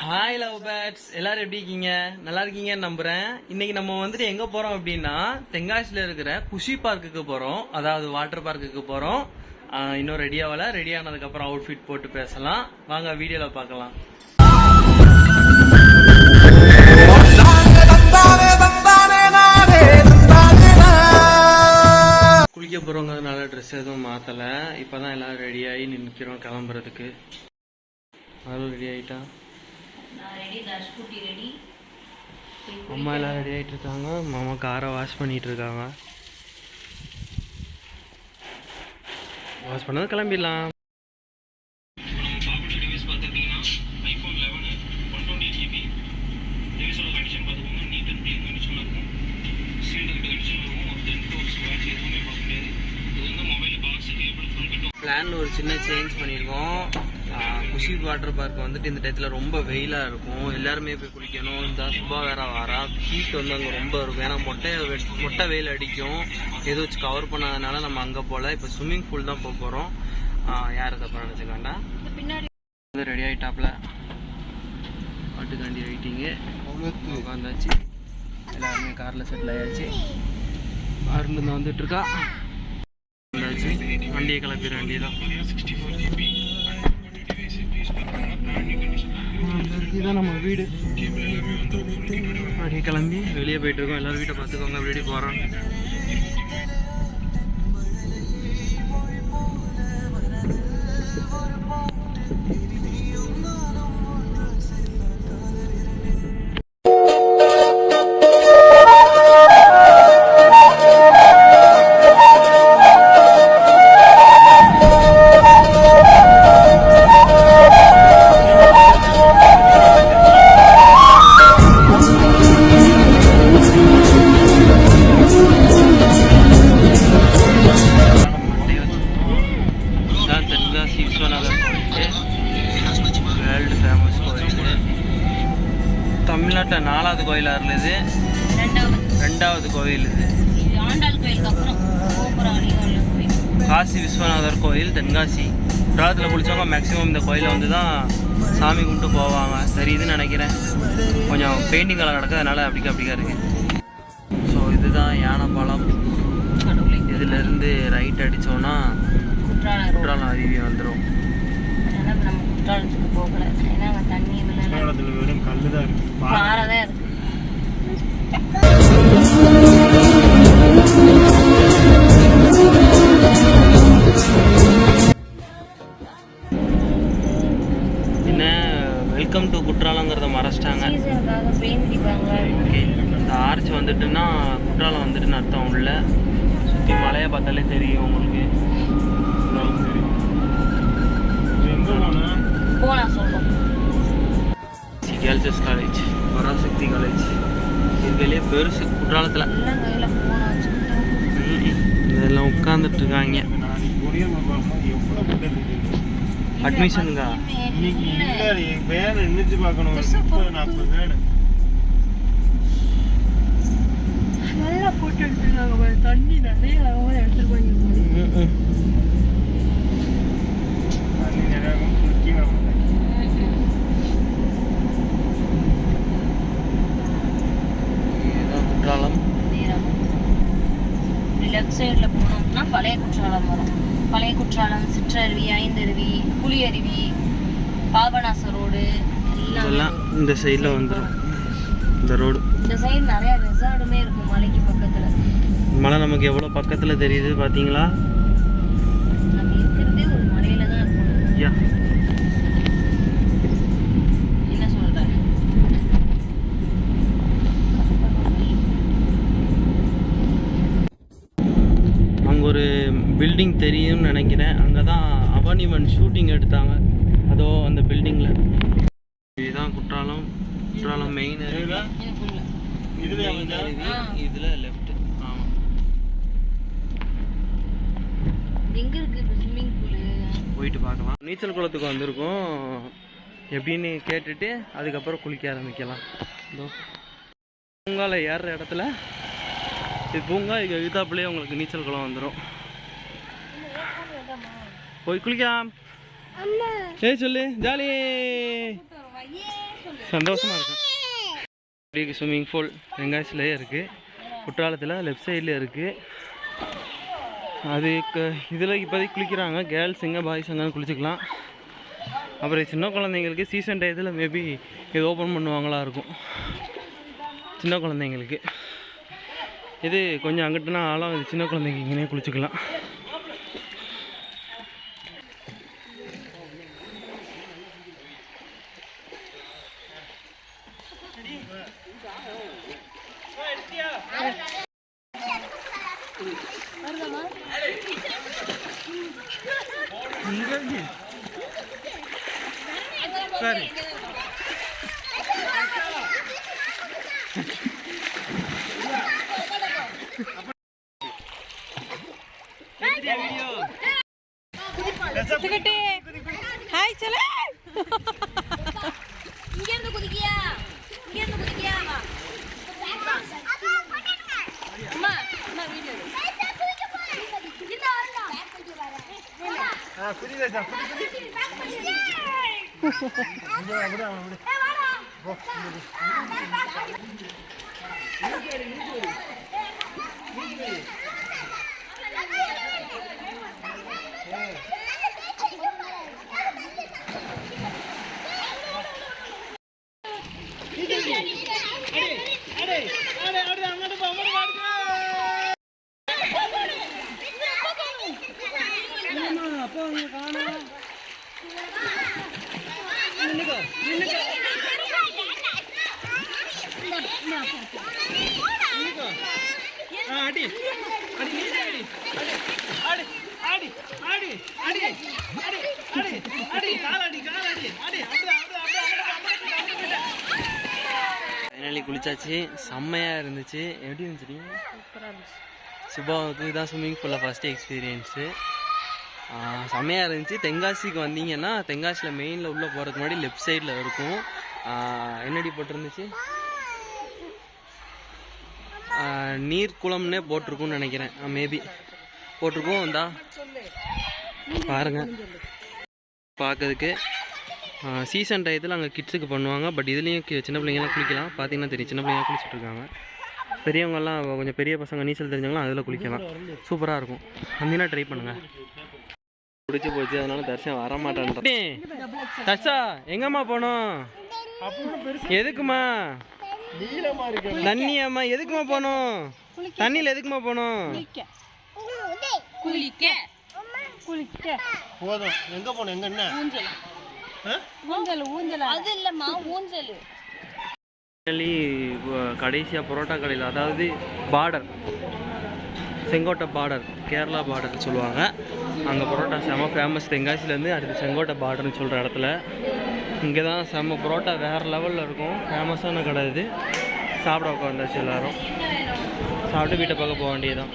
Hi love birds எல்லாரும் எப்படி இருக்கீங்க? நல்லா இருக்கீங்கன்னு நம்புறேன். இன்னைக்கு நம்ம வந்துட்டு எங்க போறோம் அப்படின்னா தென்காசியில இருக்கிற குஷி பார்க்குக்கு போறோம். அதாவது வாட்டர் பார்க்குக்கு போறோம். இன்னும் ரெடி ஆகல. ரெடி ஆனதுக்கு அப்புறம் அவுட்ஃபிட் போட்டு பேசலாம். வாங்க வீடியோல பார்க்கலாம். குளிக்க போறவங்கனால ட்ரெஸ் எதுவும் மாத்தல. இப்பதான் எல்லாரும் ரெடி ஆகி நிற்கிறோம் கிளம்புறதுக்கு. அதெல்லாம் ரெடி ஆயிட்டா? ரெடி ரெடி அம்மா எல்லாம் ரெடி ஆயிட்டு இருக்காங்க மாமா காரை வாஷ் பண்ணிட்டு இருக்காங்க வாஷ் பண்ணது கிளம்பிடலாம். பிளான் ஒரு சின்ன சேஞ்ச் பண்ணியிருக்கோம் குஷி வாட்டர் பார்க் வந்துட்டு இந்த டயத்தில் ரொம்ப வெயிலாக இருக்கும். எல்லாருமே போய் குளிக்கணும். இந்த சுபா வேற வரா. ஹீட் வந்து அங்கே ரொம்ப இருக்கும். ஏன்னா மொட்டை மொட்டை வெயில் அடிக்கும். எது வச்சு கவர் பண்ணாதனால நம்ம அங்கே போகல இப்போ ஸ்விம்மிங் பூல் தான் போக போகிறோம் யார் தப்பா நினச்சிக்க வேண்டாம் பின்னாடி. வந்து ரெடி ஆகிட்டாப்ல பாட்டுக்காண்டி வெயிட்டிங்கு உட்காந்தாச்சு எல்லாருமே காரில் செட்டில் ஆயாச்சு. கார்லேருந்து வந்துட்டு இருக்கா. வந்தாச்சு. வண்டியை கிளப்பிட வேண்டியதான் இதுதான் நம்ம வீடு. அப்படியே கிளம்பி வெளியே போயிட்டு இருக்கோம் எல்லாரும் வீட்டை பார்த்துக்கோங்க. வெளியே போகிறோம் இதான் கோயில். காசி விஸ்வநாதர் கோயில் தென்காசி. குற்றாலத்தில் குளிச்சவங்க மேக்ஸிமம் இந்த கோயிலை வந்து தான் சாமி கும்பிட்டு போவாங்க. தெரியுதுன்னு நினைக்கிறேன். கொஞ்சம் பெயிண்டிங் கலர் நடக்கிறதுனால அப்படிக்கா அப்படிக்கா இருக்கு. ஸோ இதுதான் யானைப்பாலம். கடவுளை இதுலேருந்து ரைட் அடித்தோன்னா குற்றாலம் அருவி வந்துடும் குற்றாலத்துக்கு போகல. ஏன்னா தண்ணி பாறை தான் பார்த்தாலே தெரியும் உங்களுக்கு. சொல்றோம். Girls college Parasakthi college. இதுலேயே பெருசு குற்றாலத்தில். எல்லாம் கையில் போன வச்சுக்கிட்டு இதெல்லாம் உட்காந்துட்டு இருக்காங்க அட்மிஷனுக்கா நல்லா போட்டோ எடுத்துருக்காங்க பாரு. தண்ணி நிறைய வரும்போது எடுத்துருப்பாங்க போல. இதுதான் குற்றாலம். லெஃப்ட் சைடில் போனோம்னா பழைய குற்றாலம் வரும். பழைய குற்றாலம் சிற்றருவி ஐந்தருவி புலியருவி பாபநாச ரோடு எல்லாம் இதெல்லாம் இந்த சைடில் வந்துடும் இந்த ரோடு இந்த சைடு நிறைய ரெசார்டுமே இருக்கும் மலைக்கு பக்கத்துல. மலை நமக்கு எவ்வளோ பக்கத்தில் தெரியுது பார்த்தீங்களா நம்ம இருக்கிறதே ஒரு மலையில தான் இருக்கும். யா. என்ன சொல்ற? அங்கே ஒரு பில்டிங் தெரியும்னு நினைக்கிறேன். அங்கே தான் அவனிவன் ஷூட்டிங் எடுத்தாங்க. அதோ அந்த பில்டிங்கில் இதுதான் குற்றாலம். குற்றாலம் மெயின் அருவி அருவி இதில் லெஃப்ட் ஆமாம் எங்க இருக்கு இப்போ ஸ்விம்மிங் பூலு போயிட்டு பார்க்கலாம் நீச்சல் குளத்துக்கு வந்திருக்கோம் எப்படின்னு கேட்டுட்டு அதுக்கப்புறம் குளிக்க ஆரம்பிக்கலாம் பூங்காவில் ஏறுற இடத்துல இது பூங்கா இது எதிர்த்தாப்புலேயே உங்களுக்கு நீச்சல் குளம் வந்துடும் போய் குளிக்கலாம் ஏய் சொல்லு ஜாலி சந்தோஷமா இருக்கும் இப்படி ஸ்விம்மிங் பூல் வெங்காயத்துலேயே இருக்குது குற்றாலத்தில் லெஃப்ட் சைடில் இருக்குது அது இதில் இப்போதைக்கு குளிக்கிறாங்க. கேர்ள்ஸுங்க பாய்ஸுங்க குளிச்சுக்கலாம். அப்புறம் சின்ன குழந்தைங்களுக்கு சீசன் டயத்தில் மேபி இது ஓப்பன் பண்ணுவாங்களா இருக்கும். சின்ன குழந்தைங்களுக்கு. இது கொஞ்சம் அங்கிட்டுனா ஆழம் இது சின்ன குழந்தைங்க இங்கேயே குளிச்சுக்கலாம். சரி Hey! அடி அடி நீ அடி அடி அடி அடி அடி அடி அடி அடி காலடி காலடி அடி ஃபைனலி குளிச்சாச்சு. செம்மையாக இருந்துச்சு. எப்படி இருந்துச்சு? சுபாவுக்கு இதுதான் ஸ்விம்மிங் பூலில் ஃபஸ்ட்டு எக்ஸ்பீரியன்ஸு செம்மையாக இருந்துச்சு. தென்காசிக்கு வந்தீங்கன்னா தென்காசியில் மெயினில் உள்ளே போகிறதுக்கு முன்னாடி லெஃப்ட் சைடில் இருக்கும். என்னடி போட்டிருந்துச்சு? நீர்க்குளம்னே நீர் குளம்னே போட்டிருக்கும்னு நினைக்கிறேன். மேபி போட்டிருக்கோம் இந்தா. பாருங்க. பார்க்கறதுக்கு. சீசன் டயத்தில் அங்கே கிட்ஸுக்கு பண்ணுவாங்க. பட் இதுலேயும் சின்ன பிள்ளைங்கலாம் குளிக்கலாம். பார்த்தீங்கன்னா தெரியும். சின்ன பிள்ளைங்க குளிச்சுட்டு இருக்காங்க பெரியவங்கெல்லாம் கொஞ்சம் பெரிய பசங்க நீச்சல் தெரிஞ்சவங்களாம் அதில் குளிக்கலாம். சூப்பராக இருக்கும். வந்தீங்கன்னா ட்ரை பண்ணுங்கள் பிடிச்சி போச்சு அதனால தர்ஷன் வர மாட்டேன் தர்ஷா எங்கம்மா போனோம்? எதுக்குமா தண்ணியாம்மா எதுக்குமா போனோம்? தண்ணியில் எதுக்குமா போனோம்? குளிக்க. குளிக்க. போதும். எங்க போனோம்? எங்க என்ன? ஊஞ்சல்? ஊஞ்சல் ஊஞ்சல். அது இல்லம்மா ஊஞ்சல். கடைசியாக பரோட்டா கடையில் அதாவது பார்டர் செங்கோட்டை பார்டர் கேரளா பார்டர்னு சொல்லுவாங்க. அங்கே பரோட்டா செம ஃபேமஸ் தென்காசிலேருந்து அடுத்து செங்கோட்டை பார்டர்னு சொல்கிற இடத்துல. இங்கே தான் செம்ம பரோட்டா வேறு லெவலில் இருக்கும். ஃபேமஸான கடை இது. சாப்பிட உட்காந்தாச்சு எல்லாரும். சாப்பிட்டு வீட்டை பார்க்க போக வேண்டியதுதான்.